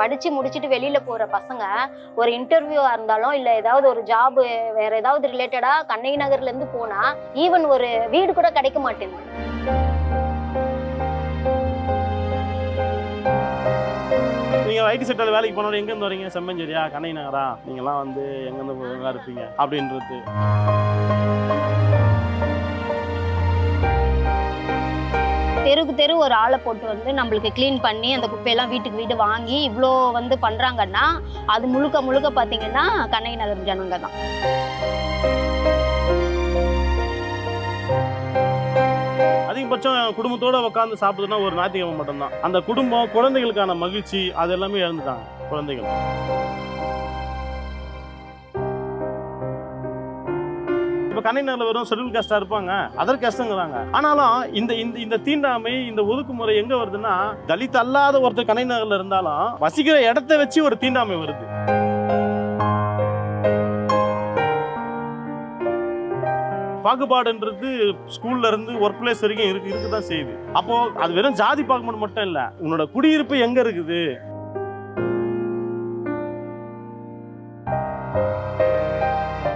படிச்சு முடிச்சுட்டு வெளியில போற பசங்க ஒரு இன்டர்வியூவா இருந்தாலும் இல்ல ஏதாவது ஒரு ஜாப் வேற ஏதாவது ரிலேட்டடா கண்ணகி நகர்ல இருந்து போனா ஈவன் ஒரு வீடு கூட கிடைக்க மாட்டேங்குது. நீங்கள் ஐடி செக்டர் வேலைக்கு போனோட எங்கேருந்து வரீங்க? செம்மஞ்சேரியா கண்ணகி நகரா? நீங்களாம் வந்து எங்கேருந்து இருப்பீங்க? அப்படின்றது. தெருக்கு தெரு ஒரு ஆளை போட்டு வந்து நம்மளுக்கு க்ளீன் பண்ணி அந்த குப்பையெல்லாம் வீட்டுக்கு வீடு வாங்கி இவ்வளோ வந்து பண்றாங்கன்னா அது முழுக்க முழுக்க பார்த்தீங்கன்னா கண்ணகி நகர் ஜனங்க தான். அதிகபட்சம் குடும்பத்தோட உட்காந்து சாப்பிடுதுன்னா ஒரு ஞாயிற்றுக்கிழமை மட்டும்தான். அந்த குடும்பம் குழந்தைகளுக்கான மகிழ்ச்சி அது எல்லாமே இழந்துட்டாங்க குழந்தைகள். இப்போ வெறும் ஷெட்யூல் காஸ்டாக இருப்பாங்க. அதர் காஸ்ட்டுங்கிறாங்க ஆனாலும் இந்த இந்த இந்த தீண்டாமை இந்த ஒதுக்குமுறை எங்கே வருதுன்னா தலித் அல்லாத ஒருத்தர் கண்ணகிநகரில் இருந்தாலும் வசிக்கிற இடத்த வச்சு ஒரு தீண்டாமை வருது. பாகுபாடுன்றது ஸ்கூல்ல இருந்து ஒர்க் பிளேஸ் வரைக்கும் இருக்கு இருக்கு தான் செய்யுது. அப்போ அது வெறும் ஜாதி பாகுபாடு மட்டும் இல்லை உன்னோட குடியிருப்பு எங்க இருக்குது?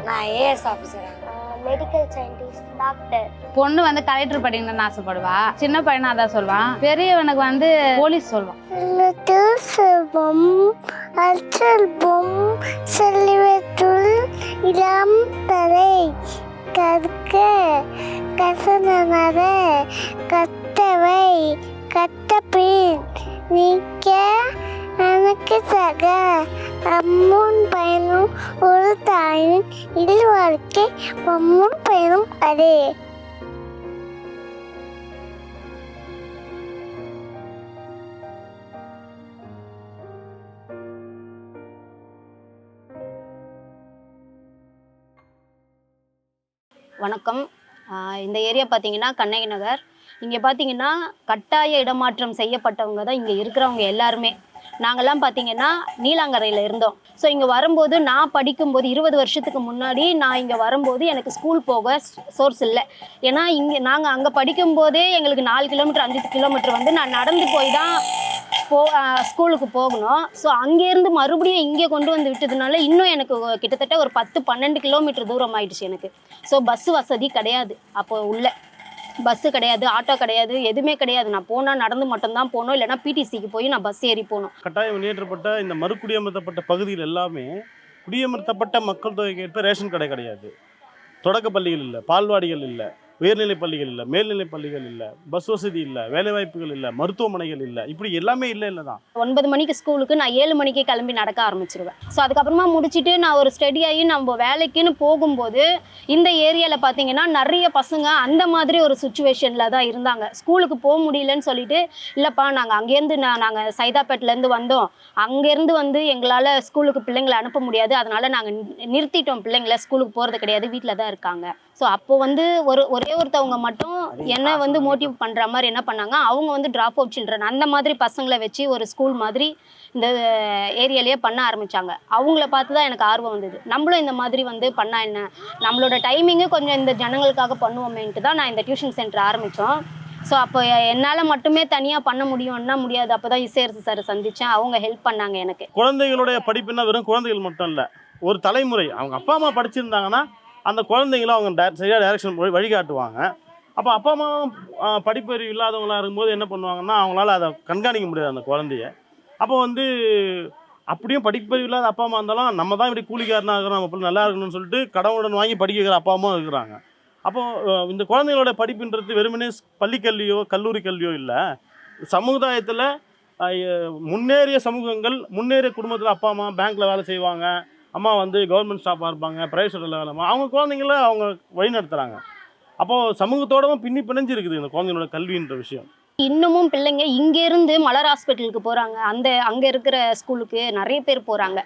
நான் IAS officer medical scientist doctor பொண்ணு வந்து கலெக்டர் படிக்கணும்னு ஆசைப்படுவா. சின்ன பையனா அதான் சொல்லுவான். பெரியவனுக்கு வந்து போலீஸ் சொல்லுவான். செல்வம் அச்செல்வம் செல்வத்துள் இளம் தலை கற்க கசனர கத்தவை கத்தபின் நீக்க எனக்கு சக அம்முன் பயனும் ஒரு தாயின் இதில் வாழ்க்கை பம்முன் பயனும் அதே. வணக்கம். இந்த ஏரியா பார்த்தீங்கன்னா கண்ணகி நகர். இங்கே பார்த்தீங்கன்னா கட்டாய இடமாற்றம் செய்யப்பட்டவங்க தான் இங்கே இருக்கிறவங்க எல்லாருமே. நாங்கள்லாம் பார்த்தீங்கன்னா நீலாங்கரையில் இருந்தோம். ஸோ இங்கே வரும்போது நான் படிக்கும்போது இருபது வருஷத்துக்கு முன்னாடி நான் இங்கே வரும்போது எனக்கு ஸ்கூல் போக சோர்ஸ் இல்லை. ஏன்னா இங்கே நாங்கள் அங்கே படிக்கும்போதே எங்களுக்கு நாலு கிலோமீட்டர் அஞ்சு கிலோமீட்டர் வந்து நான் நடந்து போய் தான் போ ஸ்கூலுக்கு போகணும். ஸோ அங்கேருந்து மறுபடியும் இங்கே கொண்டு வந்து விட்டதுனால இன்னும் எனக்கு கிட்டத்தட்ட ஒரு பத்து பன்னெண்டு கிலோமீட்டர் தூரம் ஆயிடுச்சு எனக்கு. ஸோ பஸ் வசதி கிடையாது. அப்போ உள்ள. பஸ்ஸு கிடையாது ஆட்டோ கிடையாது எதுவுமே கிடையாது. நான் போனால் நடந்து மட்டும்தான் போகணும் இல்லைன்னா பிடிசிக்கு போய் நான் பஸ் ஏறி போகணும். கட்டாயம் வெளியேற்றப்பட்ட இந்த மறுகுடியமர்த்தப்பட்ட பகுதிகள் எல்லாமே குடியமர்த்தப்பட்ட மக்கள் தொகைக்கு ஏற்ப ரேஷன் கடை கிடையாது. தொடக்கப்பள்ளிகள் இல்லை பால்வாடிகள் இல்லை. உயர்நிலை பள்ளிகள் இல்லை மேல்நிலை பள்ளிகள் இல்லை பஸ் வசதி இல்லை வேலைவாய்ப்புகள் இல்லை மருத்துவமனைகள் இல்லை இப்படி எல்லாமே இல்லை இல்லை தான். ஒன்பது மணிக்கு ஸ்கூலுக்கு நான் ஏழு மணிக்கே கிளம்பி நடக்க ஆரம்பிச்சிருவேன். ஸோ அதுக்கப்புறமா முடிச்சுட்டு நான் ஒரு ஸ்டடி ஆகி நம்ம வேலைக்குன்னு போகும்போது இந்த ஏரியாவில் பார்த்தீங்கன்னா நிறைய பசங்க அந்த மாதிரி ஒரு சுச்சுவேஷனில் தான் இருந்தாங்க. ஸ்கூலுக்கு போக முடியலன்னு சொல்லிட்டு இல்லைப்பா நாங்கள் அங்கேருந்து நான் நாங்கள் சைதாப்பேட்டிலேருந்து வந்தோம். அங்கேருந்து வந்து எங்களால் ஸ்கூலுக்கு பிள்ளைங்களை அனுப்ப முடியாது. அதனால் நாங்கள் நிறுத்திட்டோம். பிள்ளைங்கள ஸ்கூலுக்கு போகிறது கிடையாது. வீட்டில் தான் இருக்காங்க. ஸோ அப்போ வந்து ஒரு ஒரு ஒருத்தவங்க மட்டும் என்ன வந்து மோட்டிவ் பண்ணுற மாதிரி என்ன பண்ணாங்க? அவங்க வந்து ட்ராப் அவுட் சில்ட்ரன் அந்த மாதிரி பசங்களை வச்சு ஒரு ஸ்கூல் மாதிரி இந்த ஏரியாலேயே பண்ண ஆரம்பிச்சாங்க. அவங்கள பார்த்து தான் எனக்கு ஆர்வம் வந்தது. நம்மளும் இந்த மாதிரி வந்து பண்ணா என்ன? நம்மளோட டைமிங்கு கொஞ்சம் இந்த ஜனங்களுக்காக பண்ணுவோமேன்ட்டு தான் நான் இந்த டியூஷன் சென்டர் ஆரம்பித்தோம் ஸோ அப்போ என்னால் மட்டுமே தனியாக பண்ண முடியும்னா முடியாது. அப்போ தான் இசையரசு சார் சந்தித்தேன் அவங்க ஹெல்ப் பண்ணாங்க எனக்கு. குழந்தைகளுடைய படிப்புன்னா வெறும் குழந்தைகள் மட்டும் இல்லை ஒரு தலைமுறை. அவங்க அப்பா அம்மா படிச்சிருந்தாங்கன்னா அந்த குழந்தைங்களும் அவங்க டே சரியாக டைரக்ஷன் போய் வழிகாட்டுவாங்க. அப்போ அப்பா அம்மாவும் படிப்பறிவு இல்லாதவங்களா இருக்கும்போது என்ன பண்ணுவாங்கன்னா அவங்களால அதை கண்காணிக்க முடியாது அந்த குழந்தைய. அப்போ வந்து அப்படியும் படிப்பறிவு இல்லாத அப்பா அம்மா இருந்தாலும் நம்ம தான் இப்படி கூலிக்காரனாக இருக்கிறோம் நம்ம நல்லா இருக்கணும்னு சொல்லிட்டு கடவுளுடன் வாங்கி படிக்க வைக்கிற அப்பா அம்மா இருக்கிறாங்க. அப்போது இந்த குழந்தைங்களோட படிப்புன்றது வெறுமனே பள்ளிக்கல்வியோ கல்லூரி கல்வியோ இல்லை. சமுதாயத்தில் முன்னேறிய சமூகங்கள் முன்னேறிய குடும்பத்தில் அப்பா அம்மா பேங்க்கில் வேலை செய்வாங்க. அம்மா வந்து கவர்மெண்ட் ஸ்டாஃபாக இருப்பாங்க ப்ரைவேட் செக்டரில் வேலை அவங்க குழந்தைங்கள அவங்க வழி நடத்துகிறாங்க அப்போது சமூகத்தோடவும் பின்னி பிணைஞ்சு இருக்குது இந்த குழந்தைங்களோட கல்வின்ற விஷயம். இன்னமும் பிள்ளைங்க இங்கேருந்து மலர் ஹாஸ்பிட்டலுக்கு போகிறாங்க அந்த அங்கே இருக்கிற ஸ்கூலுக்கு நிறைய பேர் போகிறாங்க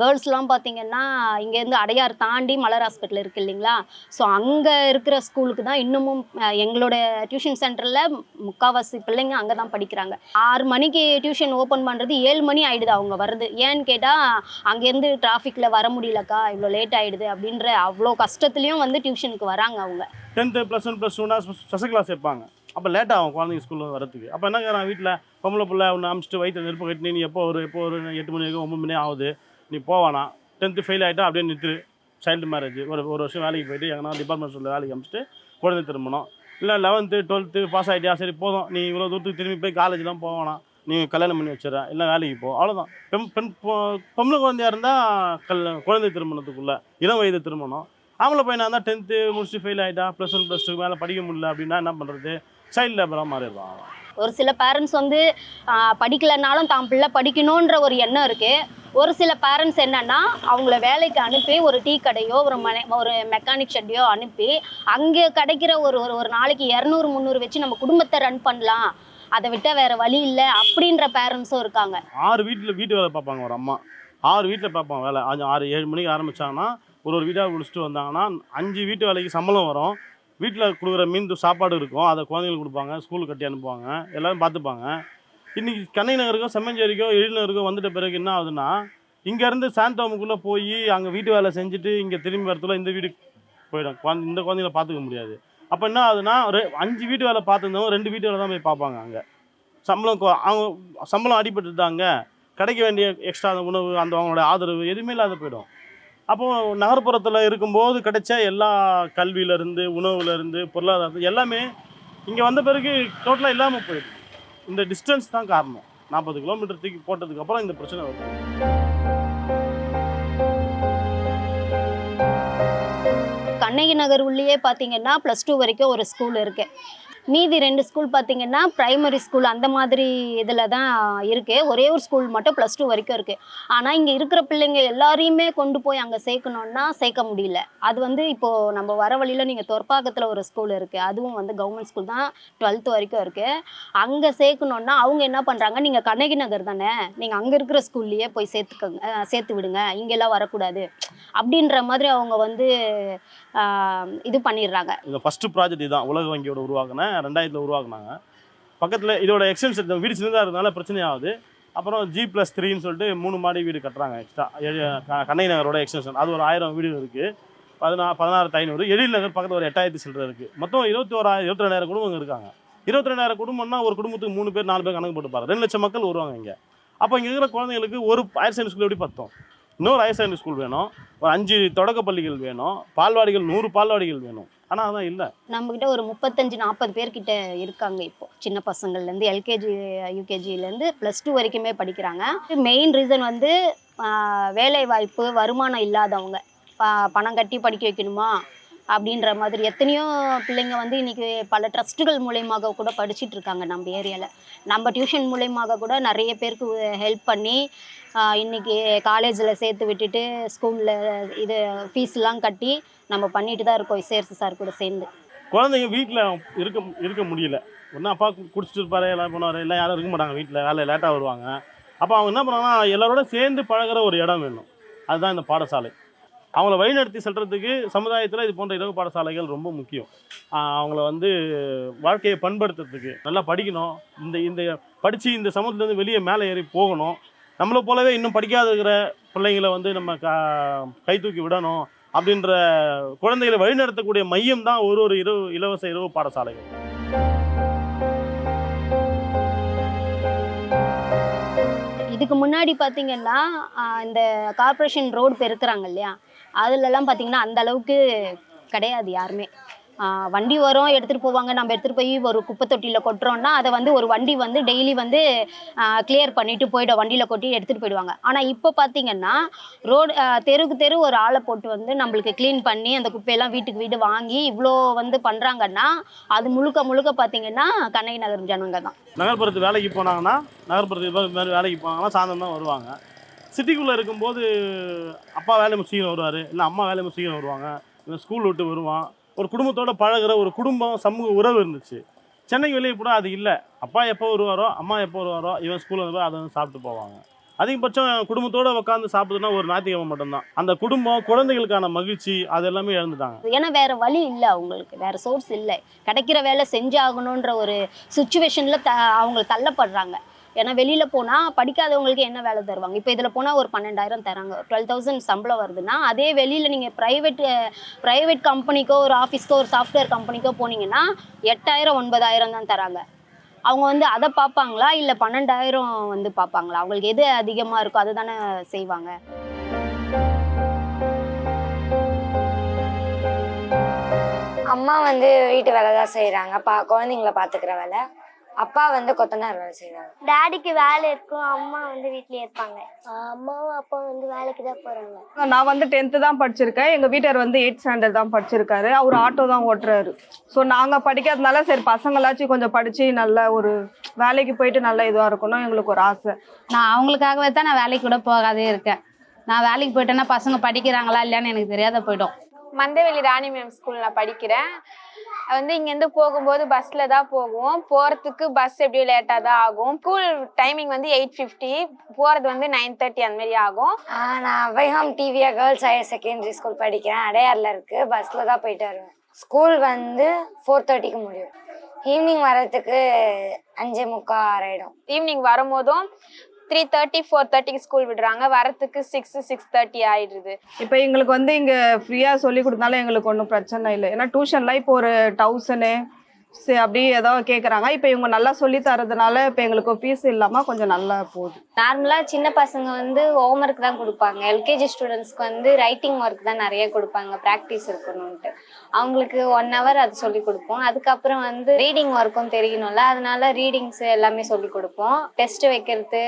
கேர்ள்ஸ்லாம் பார்த்தீங்கன்னா இங்கேருந்து அடையார் தாண்டி மலர் ஹாஸ்பிட்டல் இருக்குது இல்லைங்களா? ஸோ அங்கே இருக்கிற ஸ்கூலுக்கு தான் இன்னமும் எங்களோட டியூஷன் சென்டரில் முக்கால்வாசி பிள்ளைங்க அங்கே தான் படிக்கிறாங்க. ஆறு மணிக்கு டியூஷன் ஓப்பன் பண்ணுறது ஏழு மணி ஆயிடுது அவங்க வர்றது. ஏன்னு கேட்டால் அங்கேருந்து டிராஃபிக்கில் வர முடியலக்கா இவ்வளோ லேட் ஆகிடுது அப்படின்ற அவ்வளோ கஷ்டத்துலேயும் வந்து டியூஷனுக்கு வராங்க அவங்க. டென்த்து ப்ளஸ் ஒன் ப்ளஸ் டூனா ஸ்பெஷல் கிளாஸ் வைப்பாங்க. அப்போ லேட் ஆகும் குழந்தைங்க ஸ்கூலில் வரதுக்கு அப்போ என்ன கேட்குறான் வீட்டில் பொம்பளை பிள்ளை ஒன்று அமிச்சிட்டு வயிற்று நெருப்பு கட்டி நீ எப்போ ஒரு எப்போ ஒரு எட்டு மணி வரைக்கும் ஒம்பது மணி ஆகுது. நீ போவானா டென்த்து ஃபெயில் ஆகிட்டா அப்படியே நிறுத்து சைல்டு மேரேஜ் ஒரு ஒரு வருஷம் வேலைக்கு போயிட்டு எங்கன்னா டிபார்ட்மெண்ட் ஸ்கூலில் வேலைக்கு அமிச்சிட்டு குழந்தை திரும்பணும். இல்லை லெவன்த்து டுவெல்த்து பாஸ் ஆகிட்டியா சரி போதும். நீ இவ்வளோ தூரத்துக்கு திரும்பி போய் காலேஜ்லாம் போவானா நீ கல்யாணம் பண்ணி வச்சிடறேன் இல்லை வேலைக்கு போ. அவ்வளோதான் பெண் பெண் பொ- பொம்பளை குழந்தையா இருந்தால் கல் குழந்தை திருமணத்துக்குள்ளே இளம் வயது திருமணம். ஆம்பளை பையனாக இருந்தால் டென்த்து முடிச்சுட்டு ஃபெயில் ஆகிட்டா ப்ளஸ் ஒன் ப்ளஸ் டூ மேலே படிக்க முடியல அப்படின்னா என்ன பண்ணுறது சைல்டு லேபராக மாறிடுவான் ஒரு சில பேரண்ட்ஸ் வந்து ஆஹ், படிக்கலைனாலும் தான் பிள்ளை படிக்கணுன்ற ஒரு எண்ணம் இருக்குது ஒரு சில பேரண்ட்ஸ் என்னன்னா அவங்கள வேலைக்கு அனுப்பி ஒரு டீ கடையோ ஒரு மனை ஒரு மெக்கானிக் ஷெட்டையோ அனுப்பி அங்கே கிடைக்கிற ஒரு ஒரு ஒரு நாளைக்கு இரநூறு முந்நூறு வச்சு நம்ம குடும்பத்தை ரன் பண்ணலாம். அதை விட்டால் வேற வழி இல்லை அப்படின்ற பேரண்ட்ஸும் இருக்காங்க. ஆறு வீட்டில் வீட்டு வேலை பார்ப்பாங்க ஒரு அம்மா. ஆறு வீட்டில் பார்ப்பாங்க வேலை. அஞ்சு ஆறு ஏழு மணிக்கு ஆரம்பிச்சாங்கன்னா ஒரு ஒரு வீடாக முடிச்சுட்டு வந்தாங்கன்னா அஞ்சு வீட்டு வேலைக்கு சம்பளம் வரும். வீட்டில் கொடுக்குற மீன் சாப்பாடு இருக்கும். அதை குழந்தைங்களுக்கு கொடுப்பாங்க. ஸ்கூலுக்கு கட்டி அனுப்புவாங்க. எல்லோரும் பார்த்துப்பாங்க. இன்றைக்கி கண்ணை நகருக்கோ செம்மஞ்சேரிக்கோ எழில்நகருக்கோ வந்துட்ட பிறகு என்ன ஆகுதுன்னா இங்கேருந்து சாந்தோமுக்குள்ளே போய் அங்கே வீட்டு வேலை செஞ்சுட்டு இங்கே திரும்பி வரத்துல இந்த வீடு போயிடும். குழந்தை இந்த குழந்தைங்கள பார்த்துக்க முடியாது. அப்போ என்ன ஆகுதுன்னா ஒரு அஞ்சு வீட்டு வேலை பார்த்துருந்தவங்க ரெண்டு வீட்டு வேலை தான் போய் பார்ப்பாங்க அங்கே. சம்பளம் அவங்க சம்பளம் அடிபட்டுட்டாங்க. கிடைக்க வேண்டிய எக்ஸ்ட்ரா உணவு அந்த அவங்களோட ஆதரவு எதுவுமே இல்லாத போயிடும். அப்போது நகர்ப்புறத்தில் இருக்கும்போது கிடைச்ச எல்லா கல்வியிலேருந்து உணவுலேருந்து பொருளாதாரத்து எல்லாமே இங்கே வந்த பிறகு டோட்டலாக இல்லாமல் போயிடும் இந்த டிஸ்டன்ஸ் தான் காரணம். நாற்பது கிலோமீட்டர் தூக்கி போட்டதுக்கப்புறம் இந்த பிரச்சனை வருது. கண்ணகி நகர் உள்ளேயே பார்த்தீங்கன்னா ப்ளஸ் டூ வரைக்கும் ஒரு ஸ்கூல் இருக்குது மீதி ரெண்டு ஸ்கூல் பார்த்தீங்கன்னா ப்ரைமரி ஸ்கூல் அந்த மாதிரி இதில் தான் இருக்குது ஒரே ஒரு ஸ்கூல் மட்டும் ப்ளஸ் டூ வரைக்கும் இருக்குது ஆனால் இங்கே இருக்கிற பிள்ளைங்க எல்லாரையுமே கொண்டு போய் அங்கே சேர்க்கணுன்னா சேர்க்க முடியல. அது வந்து இப்போது நம்ம வர வழியில் நீங்கள் தொற்பாக்கத்தில் ஒரு ஸ்கூல் இருக்குது அதுவும் வந்து கவர்மெண்ட் ஸ்கூல் தான் டுவெல்த்து வரைக்கும் இருக்குது அங்கே சேர்க்கணுன்னா அவங்க என்ன பண்ணுறாங்க நீங்கள் கண்ணகி நகர் தானே? நீங்கள் அங்கே இருக்கிற ஸ்கூல்லையே போய் சேர்த்துக்கங்க சேர்த்து விடுங்க. இங்கெல்லாம் வரக்கூடாது. அப்படின்ற மாதிரி அவங்க வந்து இது பண்ணிடுறாங்க. இந்த ஃபஸ்ட்டு ப்ராஜெக்ட் இதுதான் உலக வங்கியோட உருவாக்குன ரெண்டாயிரத்தில் உருவாக்குனாங்க. பக்கத்தில் இதோட எக்ஸ்டென்ஷன் வீடு சின்னதாக இருந்தனால பிரச்சனை ஆகுது. அப்புறம் ஜி ப்ளஸ் த்ரீன்னு சொல்லிட்டு மூணு மாடி வீடு கட்டுறாங்க எக்ஸ்ட்ரா கண்ணை நகரோட எக்ஸ்டென்ஷன் அது ஒரு ஆயிரம் வீடு இருக்குது பதினா பதினாறு ஐநூறு. எழில் நகர் பக்கத்தில் ஒரு எட்டாயிரத்தி சில்லற இருக்குது மொத்தம் இருபத்தி ஓராயிரம் இருபத்தி ரெண்டாயிரம் குடும்பங்க இருக்காங்க. இருபத்தி ரெண்டாயிரம் குடும்பம்னா ஒரு குடும்பத்துக்கு மூணு பேர் நாலு பேர் கணக்கு போட்டு பாரு ரெண்டு லட்சம் மக்கள் வருவாங்க இங்கே. அப்போ இங்கே இருக்கிற குழந்தைங்களுக்கு ஒரு ஹையர் செகண்டரி ஸ்கூல் எப்படி பார்த்தோம் இன்னொரு ஹையர் செகண்டரி ஸ்கூல் வேணும். ஒரு அஞ்சு தொடக்க பள்ளிகள் வேணும். பால்வாடிகள் நூறு பால்வாடிகள் வேணும். ஆனால் அதான் இல்லை. நம்மக்கிட்ட ஒரு முப்பத்தஞ்சு நாற்பது பேர்கிட்ட இருக்காங்க இப்போ. சின்ன பசங்கள்லேருந்து எல்கேஜி யூகேஜிலேருந்து ப்ளஸ் டூ வரைக்குமே படிக்கிறாங்க. மெயின் ரீசன் வந்து வேலை வாய்ப்பு வருமானம் இல்லாதவங்க. ப- பணம் கட்டி படிக்க வைக்கணுமா? அப்படின்ற மாதிரி எத்தனையோ பிள்ளைங்க வந்து இன்றைக்கி பல ட்ரஸ்ட்டுகள் மூலயமாக கூட படிச்சுட்டு இருக்காங்க நம்ம ஏரியாவில் நம்ம டியூஷன் மூலயமாக கூட நிறைய பேருக்கு ஹெல்ப் பண்ணி இன்றைக்கி இன்னைக்கு காலேஜில் சேர்த்து விட்டுட்டு ஸ்கூலில் இது ஃபீஸ்லாம் கட்டி நம்ம பண்ணிட்டு தான் இருக்கோம். சேர்த்து சார் கூட சேர்ந்து. குழந்தைங்க வீட்டில் இருக்க இருக்க முடியல. ஒன்றும் அப்பா குடிச்சிட்டு இருப்பாரு எல்லாம் பண்ணுவார் எல்லாம் யாரும் இருக்க மாட்டாங்க வீட்டில் வேலை லேட்டாக வருவாங்க. அப்போ அவங்க என்ன பண்ணுவாங்கன்னா எல்லாரோட சேர்ந்து பழகுற ஒரு இடம் வேணும். அதுதான் இந்த பாடசாலை. அவங்கள வழிநடத்தி செல்றதுக்கு சமுதாயத்தில் இது போன்ற இரவு பாடசாலைகள் ரொம்ப முக்கியம். அவங்கள வந்து வாழ்க்கையை பண்படுத்துறதுக்கு நல்லா படிக்கணும். இந்த இந்த படித்து இந்த சமூகத்துலேருந்து வெளியே மேலே ஏறி போகணும். நம்மளை போலவே இன்னும் படிக்காத இருக்கிற பிள்ளைங்களை வந்து நம்ம க கை தூக்கி விடணும் அப்படின்ற குழந்தைகளை வழிநடத்தக்கூடிய மையம் தான் ஒரு ஒரு இரவு இலவச இரவு பாடசாலைகள். இதுக்கு முன்னாடி பார்த்தீங்கன்னா இந்த கார்ப்பரேஷன் ரோடு பெருக்கிறாங்க இல்லையா? அதுலலாம் பார்த்தீங்கன்னா அந்த அளவுக்கு கிடையாது யாருமே. வண்டி வரும் எடுத்துகிட்டு போவாங்க. நம்ம எடுத்துகிட்டு போய் ஒரு குப்பை தொட்டியில் கொட்டுறோம்னா அதை வந்து ஒரு வண்டி வந்து டெய்லி வந்து கிளியர் பண்ணிவிட்டு போயிடும் வண்டியில் கொட்டி எடுத்துகிட்டு போயிடுவாங்க. ஆனால் இப்போ பார்த்தீங்கன்னா ரோடு தெருக்கு தெரு ஒரு ஆளை போட்டு வந்து நம்மளுக்கு க்ளீன் பண்ணி அந்த குப்பையெல்லாம் வீட்டுக்கு வீடு வாங்கி இவ்வளோ வந்து பண்ணுறாங்கன்னா அது முழுக்க முழுக்க பார்த்தீங்கன்னா கண்ணகி நகர் ஜனங்க தான் நகர்ப்புறத்து வேலைக்கு போனாங்கன்னா நகர்ப்புறத்து வேலைக்கு போனாங்கன்னா சாயந்தரம் தான் வருவாங்க. சிட்டிக்குள்ளே இருக்கும்போது அப்பா வேலை முடிச்சிக்கணும் வருவார் இல்லை அம்மா வேலை முடிச்சிக்கணும் வருவாங்க இல்லை ஸ்கூல் விட்டு வருவான். ஒரு குடும்பத்தோடு பழகுற ஒரு குடும்பம் சமூக உறவு இருந்துச்சு. சென்னைக்கு வெளியே கூட அது இல்லை. அப்பா எப்போ வருவாரோ அம்மா எப்போ வருவாரோ இவன் ஸ்கூலில் வந்து அதை வந்து சாப்பிட்டு போவாங்க. அதிகபட்சம் குடும்பத்தோட உட்காந்து சாப்பிடுதுன்னா ஒரு ஞாயிற்றுக்கிழமை மட்டும்தான். அந்த குடும்பம் குழந்தைகளுக்கான மகிழ்ச்சி அது எல்லாமே இழந்துட்டாங்க. ஏன்னா வேற வழி இல்லை அவங்களுக்கு வேற சோர்ஸ் இல்லை. கிடைக்கிற வேலை செஞ்சாகணுன்ற ஒரு சுச்சுவேஷனில் த அவங்க தள்ளப்படுறாங்க. ஏன்னா வெளியில் போனால் படிக்காதவங்களுக்கு என்ன வேலை தருவாங்க? இப்போ இதில் போனால் ஒரு பன்னெண்டாயிரம் தராங்க. டுவெல் தௌசண்ட் சம்பளம் வருதுன்னா அதே வெளியில் நீங்கள் ப்ரைவேட் ப்ரைவேட் கம்பெனிக்கோ ஒரு ஆஃபீஸ்க்கோ ஒரு சாஃப்ட்வேர் கம்பெனிக்கோ போனீங்கன்னா எட்டாயிரம் ஒன்பதாயிரம் தான் தராங்க. அவங்க வந்து அதை பார்ப்பாங்களா? இல்லை பன்னெண்டாயிரம் வந்து பார்ப்பாங்களா? அவங்களுக்கு எது அதிகமாக இருக்கோ அதை தானே செய்வாங்க. அம்மா வந்து வீட்டு வேலை தான் செய்கிறாங்க பா குழந்தைங்கள பார்த்துக்கிற வேலை? அப்பா வந்து கொத்தனார் வேலை செய்கிறாங்க டாடிக்கு வேலை இருக்கும் அம்மா வந்து வீட்லயே இருப்பாங்க. அம்மாவும் அப்பாவும் வந்து வேலைக்கு தான் போறாங்க. நான் வந்து டென்த்து தான் படிச்சிருக்கேன். எங்கள் வீட்டார் வந்து எயிட் ஸ்டாண்டர்ட் தான் படிச்சிருக்காரு. அவர் ஆட்டோ தான் ஓட்டுறாரு. ஸோ நாங்கள் படிக்காதனால சரி பசங்களாச்சும் கொஞ்சம் படித்து நல்ல ஒரு வேலைக்கு போயிட்டு நல்ல இதுவாக இருக்கணும். எங்களுக்கு ஒரு ஆசை. நான் அவங்களுக்காகவே தான் நான் வேலைக்கு கூட போகாதே இருக்கேன். நான் வேலைக்கு போயிட்டேன்னா பசங்க படிக்கிறாங்களா இல்லையான்னு எனக்கு தெரியாத போயிடும். மந்தவெளி ராணி மேம் ஸ்கூலில் படிக்கிறேன். வந்து இங்கேருந்து போகும்போது பஸ்ஸில் தான் போகும் போகிறதுக்கு பஸ் எப்படியும் லேட்டாக தான் ஆகும். ஸ்கூல் டைமிங் வந்து எயிட் ஃபிஃப்டி போகிறது வந்து நைன் தேர்ட்டி அந்த மாதிரி ஆகும். நான் வைஹாம் டிவியா கேர்ள்ஸ் ஹையர் செகண்டரி ஸ்கூல் படிக்கிறேன். அடையாரில் இருக்குது பஸ்ஸில் தான் போயிட்டு வருவேன். ஸ்கூல் வந்து ஃபோர் தேர்ட்டிக்கு முடியும். ஈவினிங் வரதுக்கு அஞ்சே முக்கால் ஆறாயிடும் ஈவினிங் வரும்போதும் த்ரீ தேர்ட்டி ஃபோர் தேர்ட்டிக்கு ஸ்கூல் விடுறாங்க. வரத்துக்கு சிக்ஸ் சிக்ஸ் தேர்ட்டி ஆயிடுது. இப்போ எங்களுக்கு வந்து இங்கே ஃப்ரீயாக சொல்லி கொடுத்தாலும் எங்களுக்கு ஒன்றும் பிரச்சனை இல்லை. ஏன்னா டியூஷன்லாம் இப்போ ஒரு தௌசண்டு சரி அப்படி ஏதோ கேட்குறாங்க இப்போ இவங்க நல்லா சொல்லி தரதுனால இப்போ எங்களுக்கு ஃபீஸ் இல்லாமல் கொஞ்சம் நல்லா போகுது. நார்மலாக சின்ன பசங்க வந்து ஹோம்ஒர்க் தான் கொடுப்பாங்க. எல்கேஜி ஸ்டூடெண்ட்ஸ்க்கு வந்து ரைட்டிங் ஒர்க் தான் நிறைய கொடுப்பாங்க. ப்ராக்டிஸ் இருக்கணும்ன்ட்டு. அவங்களுக்கு ஒன் ஹவர் அது சொல்லி கொடுப்போம். அதுக்கப்புறம் வந்து ரீடிங் ஒர்க்கும் தெரியணும்ல. அதனால ரீடிங்ஸ் எல்லாமே சொல்லி கொடுப்போம். டெஸ்ட் வைக்கிறது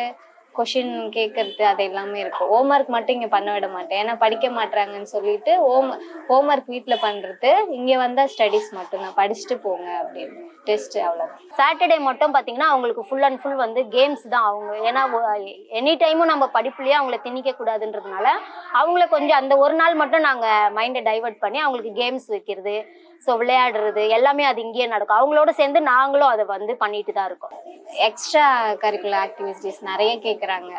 கொஷின் கேட்கறது அது எல்லாமே இருக்கும் ஹோம்ஒர்க் மட்டும் இங்கே பண்ண விட மாட்டேன். ஏன்னா படிக்க மாட்றாங்கன்னு சொல்லிட்டு ஹோம் ஹோம்ஒர்க் வீட்டில் பண்ணுறது இங்கே வந்தால் ஸ்டடீஸ் மட்டும்தான் படிச்சுட்டு போங்க அப்படின்னு. டெஸ்ட் அவ்வளோதான் சாட்டர்டே மட்டும் பார்த்தீங்கன்னா அவங்களுக்கு ஃபுல் அண்ட் ஃபுல் வந்து கேம்ஸ் தான். அவங்க ஏன்னா எனி டைமும் நம்ம படிப்புலேயே அவங்கள திணிக்க கூடாதுன்றதுனால அவங்கள கொஞ்சம் அந்த ஒரு நாள் மட்டும் நாங்கள் மைண்டை டைவர்ட் பண்ணி அவங்களுக்கு கேம்ஸ் வைக்கிறது ஸோ விளையாடுறது எல்லாமே அது இங்கேயே நடக்கும். அவங்களோட சேர்ந்து நாங்களும் அதை வந்து பண்ணிட்டு தான் இருக்கோம். எக்ஸ்ட்ரா கரிக்குலர் ஆக்டிவிட்டீஸ் நிறைய கேட்குறாங்க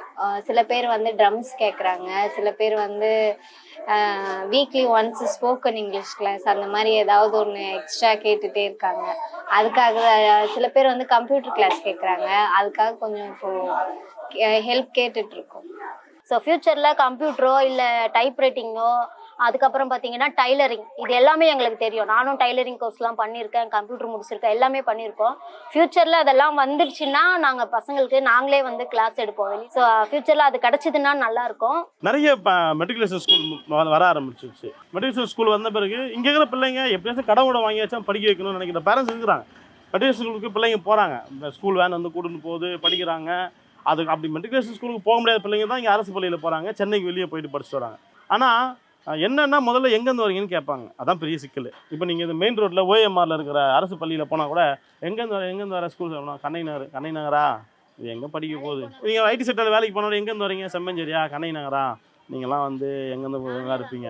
சில பேர் வந்து ட்ரம்ஸ் கேட்குறாங்க சில பேர் வந்து weekly once spoken English class அந்த மாதிரி ஏதாவது ஒன்று எக்ஸ்ட்ரா கேட்டுகிட்டே இருக்காங்க. அதுக்காக சில பேர் வந்து கம்ப்யூட்டர் கிளாஸ் கேட்குறாங்க அதுக்காக கொஞ்சம் இப்போ ஹெல்ப் கேட்டுட்ருக்கோம் ஸோ ஃப்யூச்சரில் கம்ப்யூட்டரோ இல்லை டைப் ரைட்டிங்கோ அதுக்கப்புறம் பார்த்தீங்கன்னா டைலரிங். இது எல்லாமே எங்களுக்கு தெரியும். நானும் டைலரிங் கோர்ஸ்லாம் பண்ணியிருக்கேன் கம்ப்யூட்டர் முடிச்சிருக்கேன் எல்லாமே பண்ணியிருக்கோம். ஃப்யூச்சரில் அதெல்லாம் வந்துருச்சுன்னா நாங்கள் பசங்களுக்கு நாங்களே வந்து கிளாஸ் எடுப்போம். ஸோ ஃப்யூச்சரில் அது கிடச்சிதுன்னா நல்லாயிருக்கும். நிறைய மெட்ரிகுலேஷன் ஸ்கூல் வர ஆரம்பிச்சிருச்சு. மெட்ரிகுலேஷன் ஸ்கூல் வந்த பிறகு இங்கே இருக்கிற பிள்ளைங்க எப்படியாச்சும் கடை கூட வாங்கியாச்சும் படிக்க வைக்கணும்னு நினைக்கிற பேரண்ட்ஸ் இருக்கிறாங்க. மெட்ரிகுலேஷன் ஸ்கூலுக்கு பிள்ளைங்க போகிறாங்க இந்த ஸ்கூல் வேன் வந்து கூட்டிட்டு போகுது படிக்கிறாங்க. அது அப்படி மெட்ரிகுலேஷன் ஸ்கூலுக்கு போக முடியாத பிள்ளைங்க தான் இங்கே அரசு பள்ளியில் போகிறாங்க சென்னைக்கு வெளியே போயிட்டு படிச்சுட்டு வராங்க. ஆனால் என்னன்னா முதல்ல எங்கேருந்து வரீங்கன்னு கேட்பாங்க. அதான் பெரிய சிக்கல். இப்போ நீங்கள் இந்த மெயின் ரோட்டில் ஓஎம்ஆரில் இருக்கிற அரசு பள்ளியில் போனால் கூட எங்கேருந்து வர எங்கேருந்து வர ஸ்கூல் சொல்லணும் கண்ணை நகர் கண்ணை நகரா இது எங்கே படிக்க போகுது? நீங்கள் ஐடி செக்டரில் வேலைக்கு போனாலும் எங்கேருந்து வரீங்க செம்மஞ்சேரியா கண்ணை நகரா நீங்களாம் வந்து எங்கேருந்து இருப்பீங்க.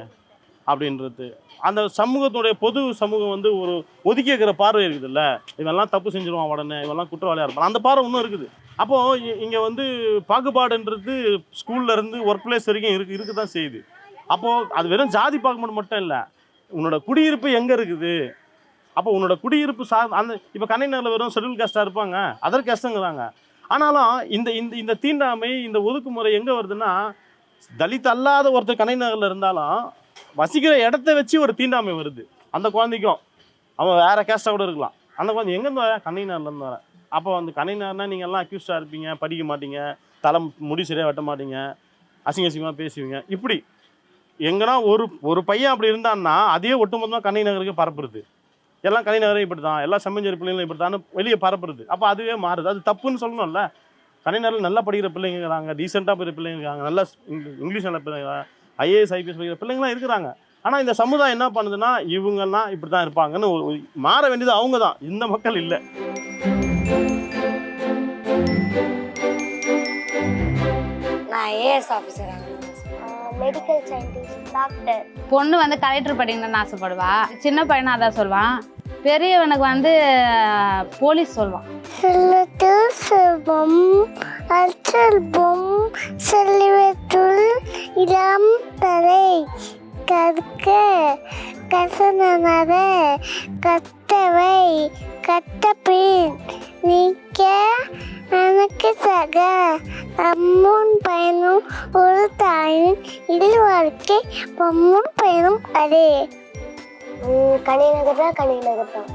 அப்படின்றது. அந்த சமூகத்துடைய பொது சமூகம் வந்து ஒரு ஒதுக்கி இருக்கிற பார்வை இருக்குதுல்ல. இவெல்லாம் தப்பு செஞ்சிருவான் உடனே. இவெல்லாம் குற்றவாளியாக இருப்பான். அந்த பார்வை இன்னும் இருக்குது. அப்போது இங்கே வந்து பாகுபாடுன்றது ஸ்கூல்லேருந்து ஒர்க் பிளேஸ் வரைக்கும் இருக்கு இருக்க தான் செய்யுது. அப்போது அது வெறும் ஜாதி பார்க்கும்போது மட்டும் இல்லை. உன்னோட குடியிருப்பு எங்கே இருக்குது? அப்போ உன்னோட குடியிருப்பு சா அந்த இப்போ கண்ணைநகரில் வெறும் ஷெட்யூல் கேஸ்ட்டாக இருப்பாங்க. அதர் கஷ்டங்கிறாங்க ஆனாலும் இந்த இந்த இந்த தீண்டாமை இந்த ஒதுக்குமுறை எங்கே வருதுன்னா தலித் அல்லாத ஒருத்தர் கண்ணைநகரில் இருந்தாலும் வசிக்கிற இடத்த வச்சு ஒரு தீண்டாமை வருது. அந்த குழந்தைக்கும். அவன் வேறு கேஸ்டாக கூட இருக்கலாம். அந்த குழந்தை எங்கேருந்து வர? கண்ணைநகர்லேருந்து வர. அப்போ வந்து கண்ணைநகர்னா நீங்கள் எல்லாம் அக்யூஸ்டாக இருப்பீங்க படிக்க மாட்டீங்க தலை முடி சரியாக வெட்ட மாட்டீங்க அசிங்க அசிங்கமாக பேசுவீங்க. இப்படி எங்கன்னா ஒரு ஒரு பையன் அப்படி இருந்தான்னா அதே ஒட்டுமொத்தமாக கண்ணை நகருக்கு பரப்புறது. எல்லாம் கண்ணை நகரம் இப்படி தான் எல்லா செம்மஞ்சேரி பிள்ளைங்களும் இப்படி தான் வெளியே பரப்புறது. அப்போ அதுவே மாறுது. அது தப்புன்னு சொல்லணும்ல. கலைநகரில் நல்லா படிக்கிற பிள்ளைங்க இருக்கிறாங்க டீசெண்டாக படிக்கிற பிள்ளைங்க இருக்காங்க நல்லா இங்கிலீஷ் நல்லா பிள்ளைங்க ஐஏஎஸ் ஐபிஎஸ் படிக்கிற பிள்ளைங்களாம் இருக்கிறாங்க. ஆனால் இந்த சமுதாயம் என்ன பண்ணுதுன்னா இவங்கெல்லாம் இப்படி தான் இருப்பாங்கன்னு மாற வேண்டியது அவங்க தான் இந்த மக்கள் இல்லை. நான் IAS officer medical scientist doctor பொண்ணு வந்து கலெக்டர் படிக்கணும்னு ஆசைப்படுவா. சின்ன பையனா அதான் சொல்லுவான். பெரியவனுக்கு வந்து போலீஸ் சொல்லுவான். செல்வம் அச்செல்வம் செல்வத்துள் இளம் தலை கற்க கசனர கத்தவை கத்தபின். நீக்க எனக்கு சக அம்மன் பயனும் ஒரு தாயின் இதில் வாழ்க்கை பொம்மும் பயனும் அதே. கனி நகர் தான் கனி நகர் தான்